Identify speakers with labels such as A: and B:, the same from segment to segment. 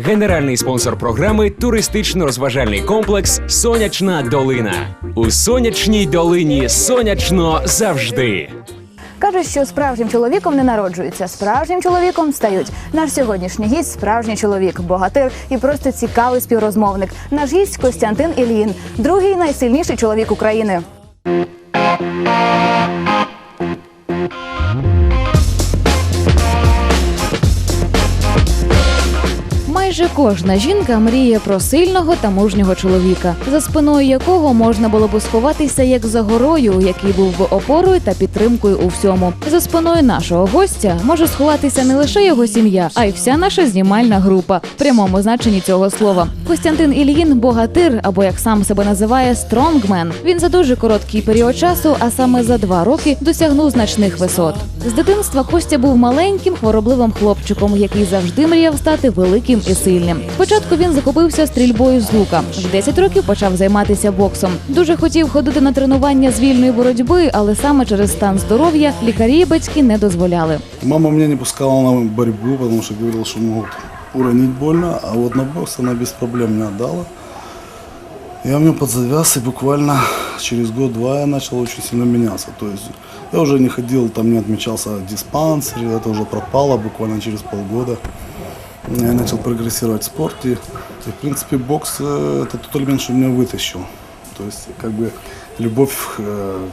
A: Генеральний спонсор програми туристично-розважальний комплекс Сонячна долина. У сонячній долині сонячно завжди.
B: Кажуть, що справжнім чоловіком не народжуються, справжнім чоловіком стають. Наш сьогоднішній гість справжній чоловік, богатир і просто цікавий співрозмовник. Наш гість Костянтин Ільїн, другий найсильніший чоловік України. Майже кожна жінка мріє про сильного та мужнього чоловіка, за спиною якого можна було б сховатися як за горою, який був би опорою та підтримкою у всьому. За спиною нашого гостя може сховатися не лише його сім'я, а й вся наша знімальна група в прямому значенні цього слова. Костянтин Ільїн богатир, або як сам себе називає, стронгмен. Він за дуже короткий період часу, а саме за два роки, досягнув значних висот. З дитинства Костя був маленьким хворобливим хлопчиком, який завжди мріяв стати великим і сильним. Спочатку він захопився стрільбою з лука. В 10 років почав займатися боксом. Дуже хотів ходити на тренування з вільної боротьби, але саме через стан здоров'я лікарі і батьки не дозволяли.
C: Мама меня не пускала на борьбу, потому что говорила, что могут уронить больно, а вот на бокс она без проблем мне отдала. Я в нем подзавяз, и буквально через год-два я начал очень сильно меняться. То я уже не ходил, там не отмечался в диспансере, это уже пропало буквально через полгода. Я начал прогрессировать в спорте. И, в принципе, бокс э, это тот элемент, что меня вытащил. То есть, как бы, любовь э,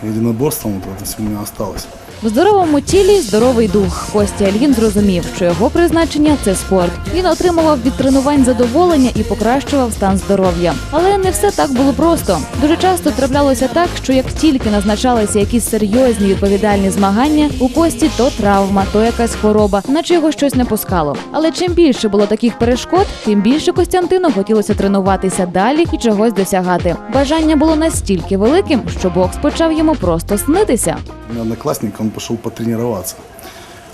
C: к единоборствам вот это все у меня осталось.
B: В здоровому тілі здоровий дух. Костя Ільїн зрозумів, що його призначення це спорт. Він отримував від тренувань задоволення і покращував стан здоров'я. Але не все так було просто. Дуже часто траплялося так, що як тільки назначалися якісь серйозні відповідальні змагання, у Кості то травма, то якась хвороба, наче його щось не пускало. Але чим більше було таких перешкод, тим більше Костянтину хотілося тренуватися далі і чогось досягати. Бажання було настільки великим, що бокс почав йому просто снитися.
C: Меня одноклассник, он пошел потренироваться.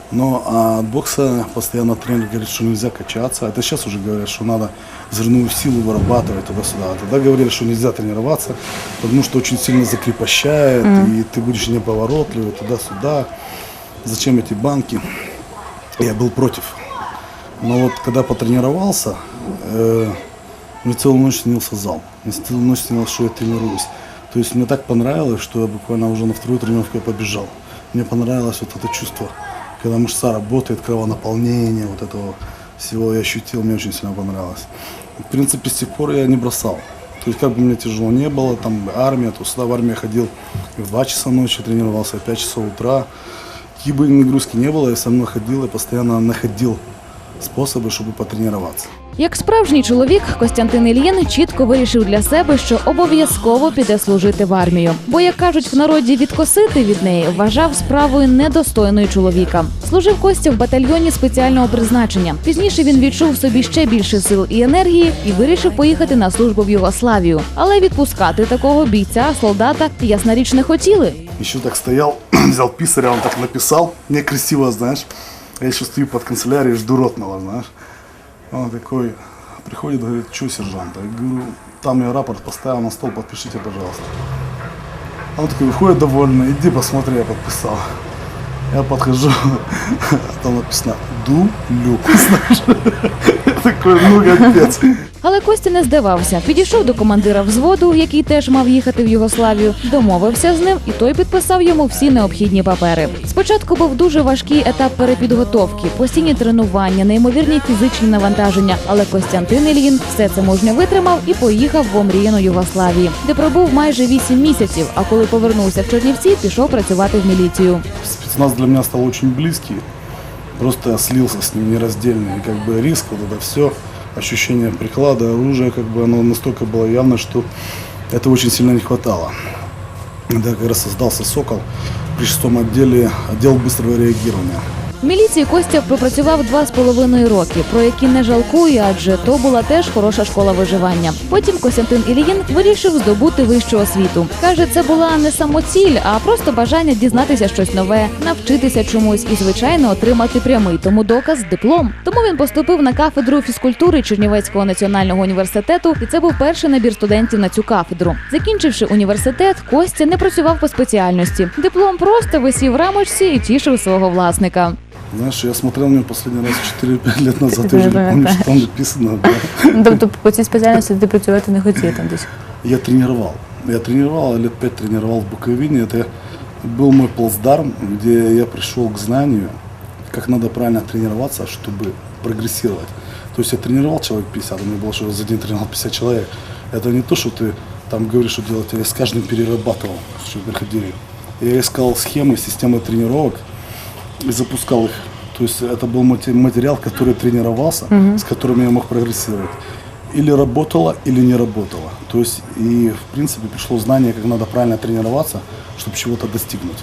C: Но а, от бокса постоянно тренер говорит, что нельзя качаться. Это сейчас уже говорят, что надо взрывную силу вырабатывать туда-сюда. А Тогда говорили, что нельзя тренироваться, потому что очень сильно закрепощает, и ты будешь неповоротливый туда-сюда. Зачем эти банки? Я был против. Но вот когда потренировался, э, мне целую ночь снился зал. Мне целую ночь снилось, что я тренируюсь. То есть мне так понравилось, что я буквально уже на вторую тренировку я побежал. Мне понравилось вот это чувство, когда мышца работает, кровонаполнение, вот этого всего я ощутил, мне очень сильно понравилось. В принципе, с тех пор я не бросал. То есть как бы мне тяжело не было, там армия, то сюда в армию ходил и в 2 часа ночи тренировался, и в 5 часов утра. Какие бы нагрузки не было, я со мной ходил и постоянно находил способы, чтобы потренироваться.
B: Як справжній чоловік, Костянтин Ільїн чітко вирішив для себе, що обов'язково піде служити в армію. Бо, як кажуть в народі, відкосити від неї вважав справою недостойною чоловіка. Служив Костя в батальйоні спеціального призначення. Пізніше він відчув в собі ще більше сил і енергії і вирішив поїхати на службу в Югославію. Але відпускати такого бійця, солдата, ясна річ, не хотіли.
C: Еще так стоял, взял писаря, он так написал, мне красиво, знаешь. Я еще стою под канцелярией, жду ротного, знаешь. Он такой приходит, говорит, что сержант? Я говорю, там я рапорт поставил на стол, подпишите, пожалуйста. Он такой выходит довольно, иди посмотри, я подписал. Я подхожу, там написано «Дулюк», знаешь. Я ну капец.
B: Але Костя не здавався. Підійшов до командира взводу, який теж мав їхати в Югославію, домовився з ним, і той підписав йому всі необхідні папери. Спочатку був дуже важкий етап перепідготовки, постійні тренування, неймовірні фізичні навантаження. Але Костянтин Ільїн все це мужньо витримав і поїхав в омріяну Югославії, де пробув майже вісім місяців. А коли повернувся в Чернівці, пішов працювати в міліцію.
C: Спецназ для меня стал очень близкий Просто я слился с ним нераздельно. И как бы риск, вот это все, ощущение приклада, оружия, как бы оно настолько было явно, что этого очень сильно не хватало. Когда как раз создался «Сокол» при шестом отделе, отдел быстрого реагирования.
B: Міліції Костя пропрацював два з половиною роки, про які не жалкує, адже то була теж хороша школа виживання. Потім Костянтин Ільїн вирішив здобути вищу освіту. Каже, це була не самоціль, а просто бажання дізнатися щось нове, навчитися чомусь і, звичайно, отримати прямий тому доказ диплом. Тому він поступив на кафедру фізкультури Чернівецького національного університету, і це був перший набір студентів на цю кафедру. Закінчивши університет, Костя не працював по спеціальності. Диплом просто висів в рамочці і тішив свого власника.
C: Знаешь, я смотрел на него последний раз 4-5 лет назад,
D: Ты
C: я уже
D: не
C: не помню,
D: пам'ятаєш.
C: что там написано. да.
D: Ну, Тобто по цій спеціальності ти працювати не хотів там десь.
C: Я тренировал. Я тренировал, лет пять тренировал в Буковине. Это был мой плацдарм, где я пришел к знанию, как надо правильно тренироваться, чтобы прогрессировать. То есть я тренировал человек 50, у меня было, что я за день тренировал 50 человек. Это не то, что ты там говоришь, что делать, я с каждым перерабатывал, что приходили. Я искал схемы, системы тренировок и запускал их. То есть это был мате- материал, который тренировался, с которым я мог прогрессировать. Или работало, или не работало. То есть и в принципе пришло знание, как надо правильно тренироваться, чтобы чего-то достигнуть.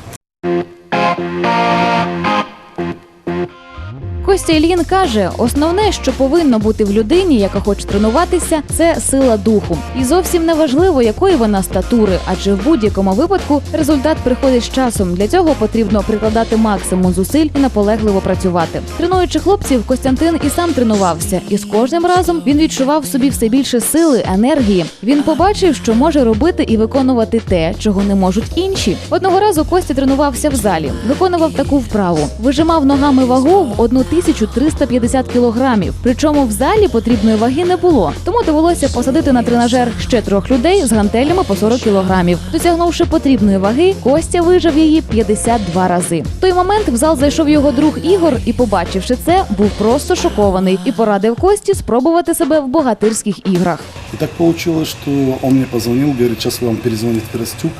B: Костя Ільїн каже, основне, що повинно бути в людині, яка хоче тренуватися, це сила духу. І зовсім не важливо, якої вона статури, адже в будь-якому випадку результат приходить з часом. Для цього потрібно прикладати максимум зусиль і наполегливо працювати. Тренуючи хлопців, Костянтин і сам тренувався, і з кожним разом він відчував в собі все більше сили, енергії. Він побачив, що може робити і виконувати те, чого не можуть інші. Одного разу Костя тренувався в залі, виконував таку вправу, вижимав ногами вагу в 1350 кілограмів. Причому в залі потрібної ваги не було, тому довелося посадити на тренажер ще трьох людей з гантелями по 40 кілограмів. Досягнувши потрібної ваги, Костя вижав її 52 рази. В той момент в зал зайшов його друг Ігор і, побачивши це, був просто шокований і порадив Кості спробувати себе в богатирських іграх.
C: И так получилось, что он мне позвонил, говорит, сейчас вам перезвонит Растюк.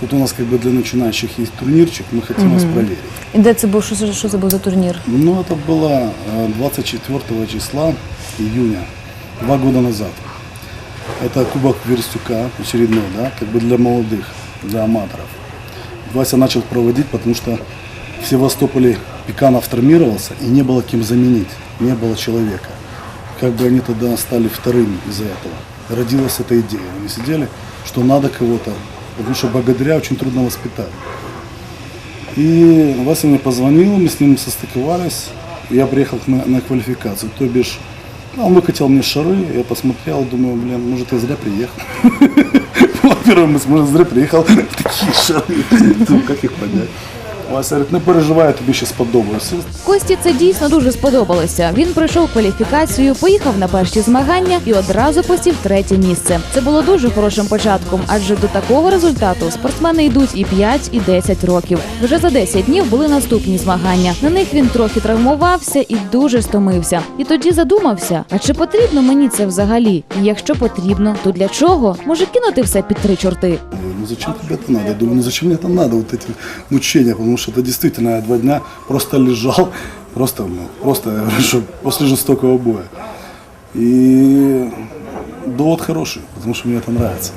C: Тут у нас как бы для начинающих есть турнирчик, мы хотим вас проверить.
D: І де це був? Що, це- що це був за турнір?
C: Ну, это было э, 24 числа июня, два года назад. Это Кубок Верстюка, очередной, да, как бы для молодых, для аматоров. Вася начал проводить, потому что в Севастополе Пеканов травмировался, и не было кем заменить, не было человека. Как бы они тогда стали вторыми из-за этого. Родилась эта идея. Они сидели, что надо кого-то, потому что благодаря очень трудно воспитать. И Вася мне позвонил, мы с ним состыковались. Я приехал на, на квалификацию. То бишь, ну, он выкатил мне шары, я посмотрел, думаю, блин, может я зря приехал. Первая мысль, может зря приехал, такие шары, Ну, как их поднять? Вася говорит, не переживай, я тобі ще сподобаюся.
B: Кості це дійсно дуже сподобалося. Він пройшов кваліфікацію, поїхав на перші змагання і одразу посів третє місце. Це було дуже хорошим початком, адже до такого результату спортсмени йдуть і 5, і 10 років. Вже за 10 днів були наступні змагання. На них він трохи травмувався і дуже стомився. І тоді задумався: а чи потрібно мені це взагалі? І якщо потрібно, то для чого? Може кинути все під три чорти?
C: Зачем тебе это надо? Я думаю, ну зачем мне это надо, вот эти мучения, потому что это действительно я два дня просто лежал, просто, ну, просто, после жестокого боя. И довод хороший, потому что мне это нравится,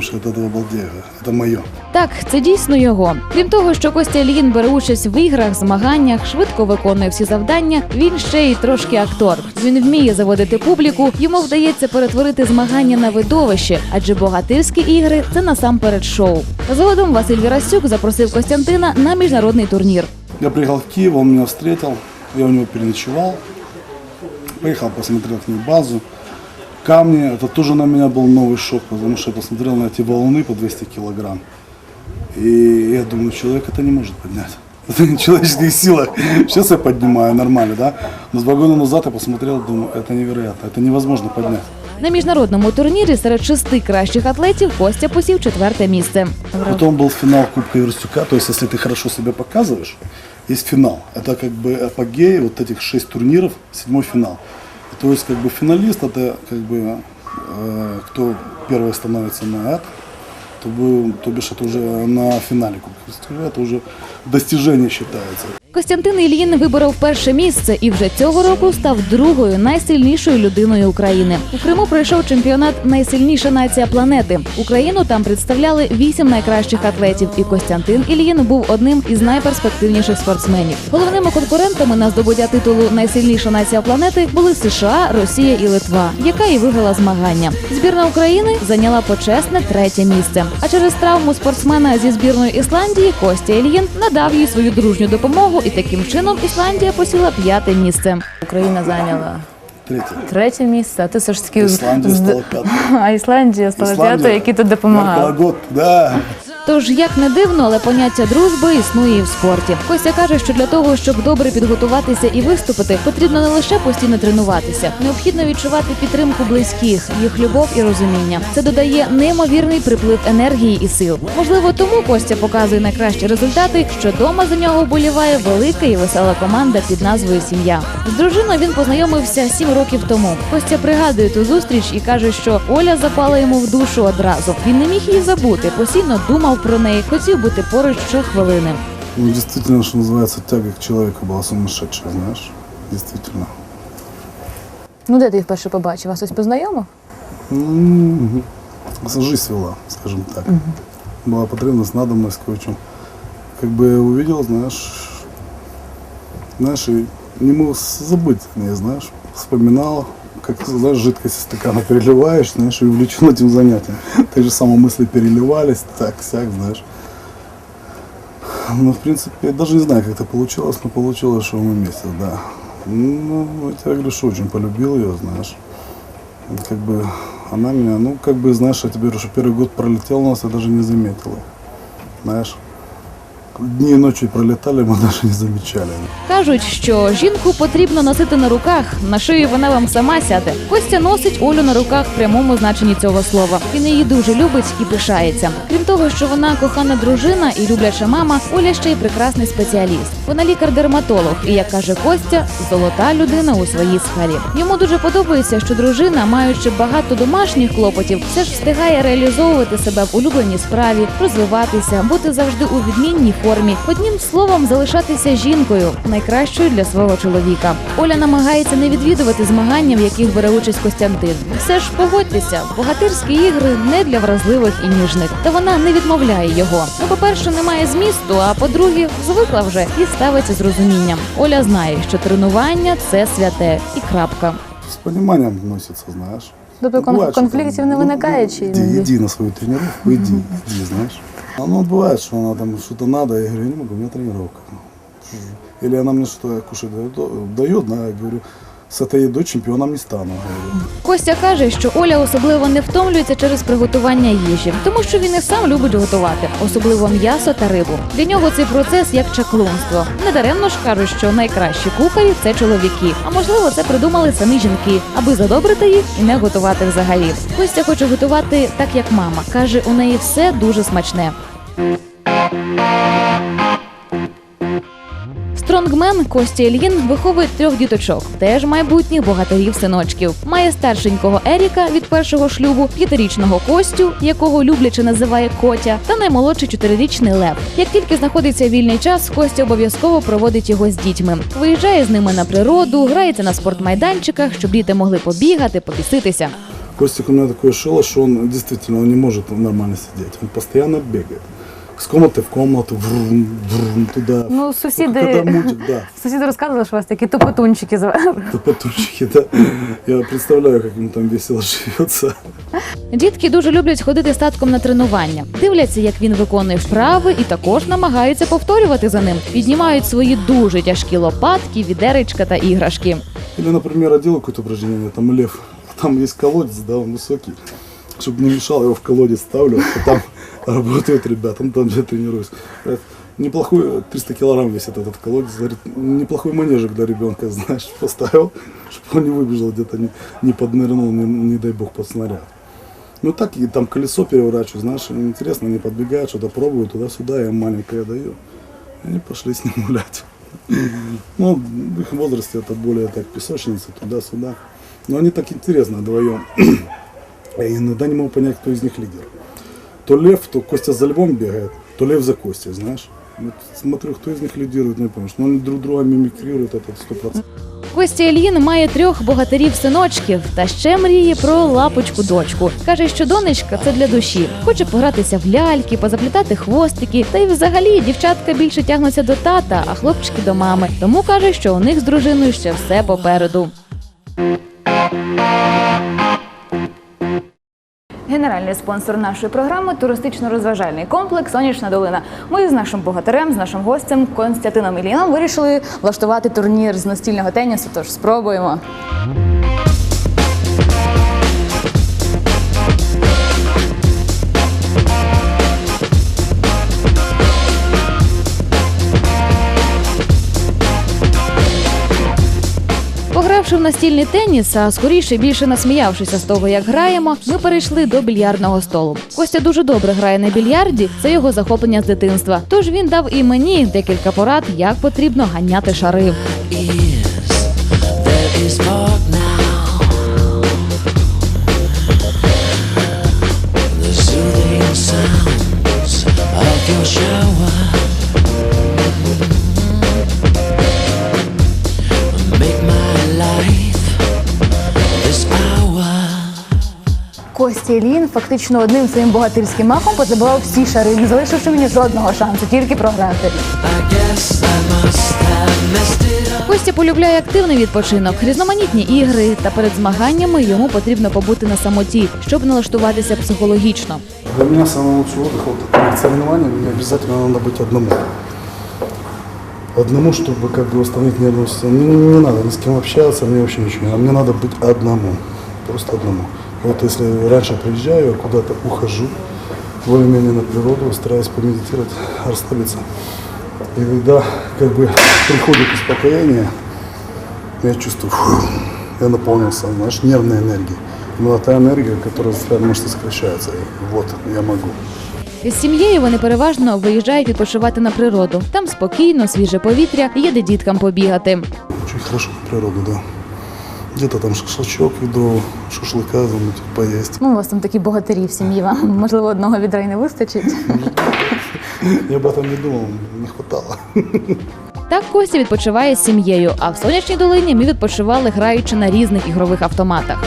C: что от этого балдею, это мое.
B: Так, це дійсно його. Крім того, що Костя Ільїн бере участь в іграх, змаганнях, швидко виконує всі завдання. Він ще й трошки актор. Він вміє заводити публіку. Йому вдається перетворити змагання на видовище, адже богатирські ігри це насамперед шоу. Згодом Василь Вірасюк запросив Костянтина на міжнародний турнір.
C: Я приехал в Киев, он меня встретил, я у него переночевал, поехал, посмотрел к ней базу, камни, это тоже на меня был новый шок, потому что я посмотрел на эти валуны по 200 килограмм, и я думаю, человек это не может поднять. Это не в человеческих силах. Сейчас я поднимаю нормально, да? Но два года назад я посмотрел, думаю, это невероятно, это невозможно поднять.
B: На міжнародному турнірі серед шести кращих атлетів Костя посів четверте місце.
C: Потом был финал Кубка Верстюка, то есть если ты хорошо себя показываешь, есть финал. Это как бы апогей вот этих шесть турниров, седьмой финал. То есть как бы финалист, это как бы э, кто первый становится на это, то, бы, то бишь это уже на финале Кубка Верстюка, это уже достижение считается.
B: Костянтин Ільїн виборов перше місце і вже цього року став другою найсильнішою людиною України. У Криму пройшов чемпіонат Найсильніша нація планети. Україну там представляли вісім найкращих атлетів, і Костянтин Ільїн був одним із найперспективніших спортсменів. Головними конкурентами на здобуття титулу Найсильніша нація планети були США, Росія і Литва, яка і виграла змагання. Збірна України зайняла почесне третє місце. А через травму спортсмена зі збірної Ісландії Костя Ільїн надав їй свою дружню допомогу, і таким чином Ісландія посіла п'яте місце.
D: Україна зайняла третє місце, а ти все ж таки
C: Ісландія стала п'ятою.
D: А Ісландія стала п'ятою, які тут
C: допомагав. Да.
B: Тож, як не дивно, але поняття дружби існує і в спорті. Костя каже, що для того, щоб добре підготуватися і виступити, потрібно не лише постійно тренуватися, необхідно відчувати підтримку близьких, їх любов і розуміння. Це додає неймовірний приплив енергії і сил. Можливо, тому Костя показує найкращі результати, що дома за нього вболіває велика і весела команда під назвою Сім'я. З дружиною він познайомився сім років тому. Костя пригадує ту зустріч і каже, що Оля запала йому в душу одразу. Він не міг її забути, постійно думав про неї, хотів бути поруч щохвилини.
C: Ну, действительно, что называется, тяга к человеку была сумасшедшая, знаешь. Действительно.
D: Ну, де ти їх вперше побачив? Вас ось познайомив?
C: М, Жизнь вела, скажем так. Была потребность, надобность кое-чем. Как бы я увидел, знаешь, знаешь, и не мог забыть о ней, знаешь. Вспоминал, Как, знаешь, жидкость из стакана переливаешь, знаешь, и увлечен этим занятием. Так же самое мысли переливались, так, сяк, знаешь. Ну, в принципе, я даже не знаю, как это получилось, но получилось, что мы вместе, да. Ну, я говорю, что очень полюбил ее, знаешь. Как бы она меня, ну, как бы, знаешь, я тебе говорю, что первый год пролетел у нас, я даже не заметил. ее. Знаешь, дни и ночи пролетали, мы даже не замечали.
B: Кажуть, що жінку потрібно носити на руках. На шиї вона вам сама сяде. Костя носить Олю на руках в прямому значенні цього слова. Він її дуже любить і пишається. Крім того, що вона кохана дружина і любляча мама, Оля ще й прекрасний спеціаліст. Вона лікар-дерматолог, і як каже Костя, золота людина у своїй сфері. Йому дуже подобається, що дружина, маючи багато домашніх клопотів, все ж встигає реалізовувати себе в улюбленій справі, розвиватися, бути завжди у відмінній формі. Однім словом, залишатися жінкою найкращою для свого чоловіка. Оля намагається не відвідувати змагання, в яких бере участь Костянтин. Все ж погодьтеся, богатирські ігри не для вразливих і ніжних. Та вона не відмовляє його. Ну, по-перше, немає змісту, а по-друге, звикла вже і ставиться з розумінням. Оля знає, що тренування це святе і крапка.
C: С пониманием относится, знаешь.
D: Тобто конфліктів не
C: ну,
D: виникає
C: ну,
D: чи
C: Иди, иди на свою тренировку, иди, иди, знаешь. А ну, бывает, что она там что-то надо, я говорю, я не могу, у меня тренировка. Или она мне что-то кушать дает, дает, да, я говорю, с этой едой не стану.
B: Костя каже, що Оля особливо не втомлюється через приготування їжі, тому що він і сам любить готувати, особливо м'ясо та рибу. Для нього цей процес як чаклунство. Недаремно ж кажуть, що найкращі кухарі це чоловіки. А можливо, це придумали самі жінки, аби задобрити їх і не готувати взагалі. Костя хоче готувати так, як мама. каже, у неї все дуже смачне. Стронгмен Костя Ільїн виховує трьох діточок, теж майбутніх богатирів синочків. Має старшенького Еріка від першого шлюбу, п'ятирічного Костю, якого любляче називає Котя, та наймолодший чотирирічний Лев. Як тільки знаходиться вільний час, Костя обов'язково проводить його з дітьми. Виїжджає з ними на природу, грається на спортмайданчиках, щоб діти могли побігати, побіситися.
C: Костик у меня такое шило, что он действительно он не может нормально сидеть. Он постоянно бегает. С комнаты в комнату, врум, врум, туда.
D: Ну,
C: Когда
D: сусіди,
C: мультик, да.
D: сусіди розказували, що у вас такі тупотунчики звали.
C: Топотунчики, да. Я представляю, как им там весело живется.
B: Дітки дуже люблять ходити з татком на тренування, дивляться, як він виконує вправи, і також намагаються повторювати за ним. Піднімають свої дуже тяжкі лопатки, відеречка та іграшки.
C: Или, например, я делаю какое-то упражнение, там лев, там есть колодец, да, он высокий. Чтобы не мешал, я его в колодец ставлю, а там работают ребята, ну там я тренируюсь. Говорят, Неплохой, 300 килограмм весит этот колодец, говорит, неплохой манежик для ребенка, знаешь, поставил, чтобы он не выбежал где-то, не, не поднырнул, не, не дай бог, под снаряд. Ну так и там колесо переворачиваю, знаешь, интересно, они подбегают, что-то пробуют, туда-сюда, я маленькое даю. Они пошли с ним гулять. Ну, в их возрасте это более так песочница, туда-сюда. Но они так интересно вдвоем. Я иногда не могу понять, кто из них лидер. То Лев, то Костя за Львом бегает, то Лев за Костей, знаешь. Вот смотрю, кто из них лидирует, не помнишь. Но они друг друга мимикрируют, это сто процентов.
B: Костя Ільїн має трьох богатирів синочків та ще мріє про лапочку дочку. Каже, що донечка це для душі. Хоче погратися в ляльки, позаплітати хвостики. Та й взагалі дівчатка більше тягнуться до тата, а хлопчики до мами. Тому каже, що у них з дружиною ще все попереду. Генеральний спонсор нашої програми туристично-розважальний комплекс Сонячна долина. Ми з нашим богатирем, з нашим гостем Константином Іліном вирішили влаштувати турнір з настільного тенісу. Тож спробуємо. Настільний теніс, а скоріше більше насміявшися з того, як граємо, ми перейшли до більярдного столу. Костя дуже добре грає на більярді, це його захоплення з дитинства. Тож він дав і мені декілька порад, як потрібно ганяти шари.
D: Костя Ілін фактично одним своїм богатирським махом позабивав всі шари, не залишивши мені жодного шансу, тільки програти.
E: I guess I must have messed it up.
B: Костя полюбляє активний відпочинок, різноманітні ігри, та перед змаганнями йому потрібно побути на самоті, щоб налаштуватися психологічно.
C: Для меня самый лучший отдых вот перед соревнованием мне обязательно надо быть одному. Одному, чтобы как бы восстановить нервную систему. Не, не надо ни с кем общаться, мне вообще ничего не надо. Мне надо быть одному. Просто одному. Вот если раньше приезжаю, я куда-то ухожу, более-менее на природу, стараюсь помедитировать, расслабиться. И когда как бы приходит успокоение, я чувствую, фу, я наполнился, знаешь, нервной энергией. Была та энергия, которая заставляет мышцы сокращаются. И вот, я могу.
B: З сім'єю вони переважно виїжджають відпочивати на природу. Там спокійно, свіже повітря, є де діткам побігати.
C: Очень хорошо на природу, да. Где-то там шашлычок, ведро, шашлыка, замутить, поесть.
D: Ну, у вас там такі богатирі в сім'ї, вам можливо одного відра й не вистачить.
C: Я об этом не думал, не хватало.
B: Так Костя відпочиває з сім'єю, а в сонячній долині ми відпочивали, граючи на різних ігрових автоматах.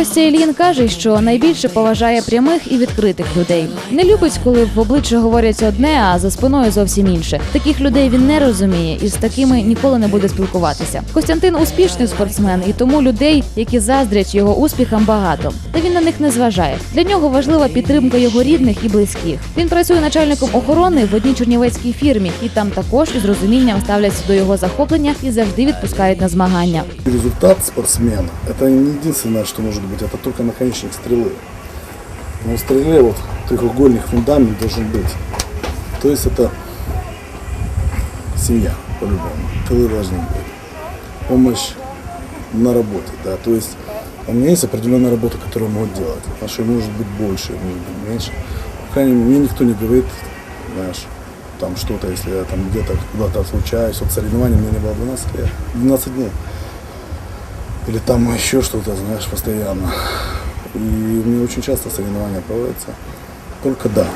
B: Костя Ілін каже, що найбільше поважає прямих і відкритих людей. Не любить, коли в обличчя говорять одне, а за спиною зовсім інше. Таких людей він не розуміє і з такими ніколи не буде спілкуватися. Костянтин успішний спортсмен, і тому людей, які заздрять його успіхам, багато. Та він на них не зважає. Для нього важлива підтримка його рідних і близьких. Він працює начальником охорони в одній чернівецькій фірмі, і там також із розумінням ставляться до його захоплення і завжди відпускають на змагання.
C: Результат спортсмена – это не единственное, что может быть, это только наконечник стрелы. Но в стреле вот треугольник фундамент должен быть. То есть это семья, по-любому. Тылы должны быть. Помощь на работе, да. То есть у меня есть определенная работа, которую могут делать. Наша может быть больше, может быть меньше. По крайней мне никто не говорит, знаешь, там что-то, если я там где-то куда-то случаюсь. Вот соревнования у меня не было 12 лет, 12 дней. Или там еще что-то, знаешь, постоянно. И у меня очень часто соревнования проводятся. Только да.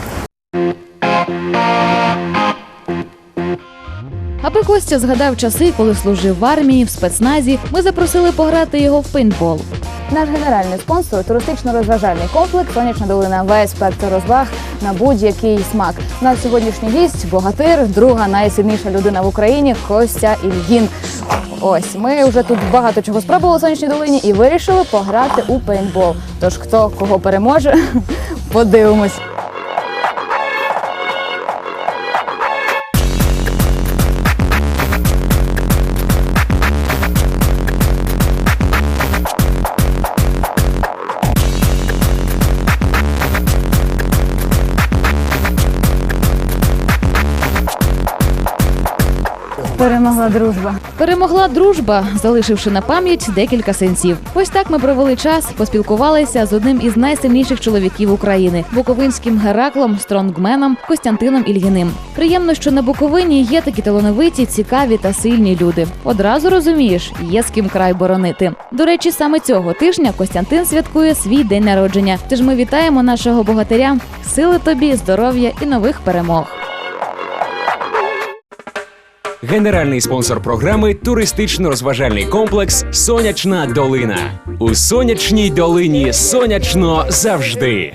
B: Аби Костя згадав часи, коли служив в армії, в спецназі, ми запросили пограти його в пейнтбол.
D: Наш генеральний спонсор туристично-розважальний комплекс Сонячна долина весь спектр розваг на будь-який смак. Наш сьогоднішній гість богатир, друга найсильніша людина в Україні Костя Ільїн. Ось ми вже тут багато чого спробували в сонячній долині і вирішили пограти у пейнтбол. Тож хто кого переможе, подивимось. Перемогла дружба.
B: Перемогла дружба, залишивши на пам'ять декілька сенсів. Ось так ми провели час, поспілкувалися з одним із найсильніших чоловіків України буковинським Гераклом, стронгменом Костянтином Ільїним. Приємно, що на Буковині є такі талановиті, цікаві та сильні люди. Одразу розумієш, є з ким край боронити. До речі, саме цього тижня Костянтин святкує свій день народження. Тож ми вітаємо нашого богатиря. Сили тобі, здоров'я і нових перемог.
A: Генеральний спонсор програми туристично-розважальний комплекс Сонячна долина. У сонячній долині сонячно завжди.